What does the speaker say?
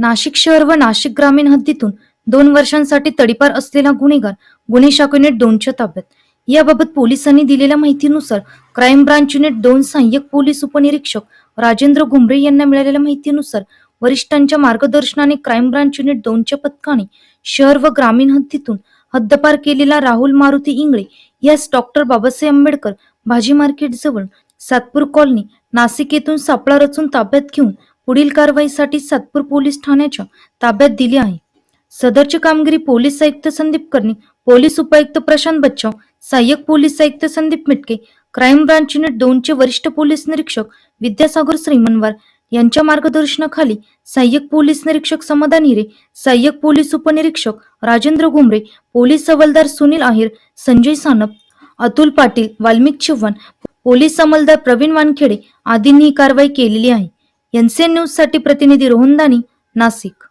नाशिक शहर व नाशिक ग्रामीण हद्दीतून दोन वर्षांसाठी तडीपार असलेला गुन्हेगार गुन्हे शाखा युनिट दोनच्या ताब्यात. याबाबत पोलिसांनी दिलेल्या माहितीनुसार क्राईम ब्रांच युनिट दोन सहाय्यक पोलीस उपनिरीक्षक राजेंद्र घुमरे यांना मिळालेल्या माहितीनुसार वरिष्ठांच्या मार्गदर्शनाने क्राईम ब्रांच युनिट दोनच्या पथकाने शहर व ग्रामीण हद्दीतून हद्दपार केलेला राहुल मारुती इंगळे यास डॉक्टर बाबासाहेब आंबेडकर भाजी मार्केट जवळ सातपूर कॉलनी नाशिक येथून सापळा रचून ताब्यात घेऊन पुढील कारवाईसाठी सातपूर पोलीस ठाण्याच्या ताब्यात दिली आहे. सदरची कामगिरी पोलीस आयुक्त संदीप कर्णी पोलीस उपायुक्त प्रशांत बच्चाव सहाय्यक पोलीस आयुक्त Sandeep Mitke crime branch unit दोनचे वरिष्ठ पोलीस निरीक्षक विद्यासागर श्रीमनवार यांच्या मार्गदर्शनाखाली सहाय्यक पोलीस निरीक्षक समाधान हिरे सहाय्यक पोलीस उपनिरीक्षक राजेंद्र घुमरे पोलीस हवालदार सुनील आहेर संजय सानप अतुल पाटील वाल्मिक चव्हाण पोलीस अंमलदार प्रवीण वानखेडे आदींनी ही कारवाई केलेली आहे. एनसीएन न्यूजसाठी प्रतिनिधी रोहन दानी नाशिक.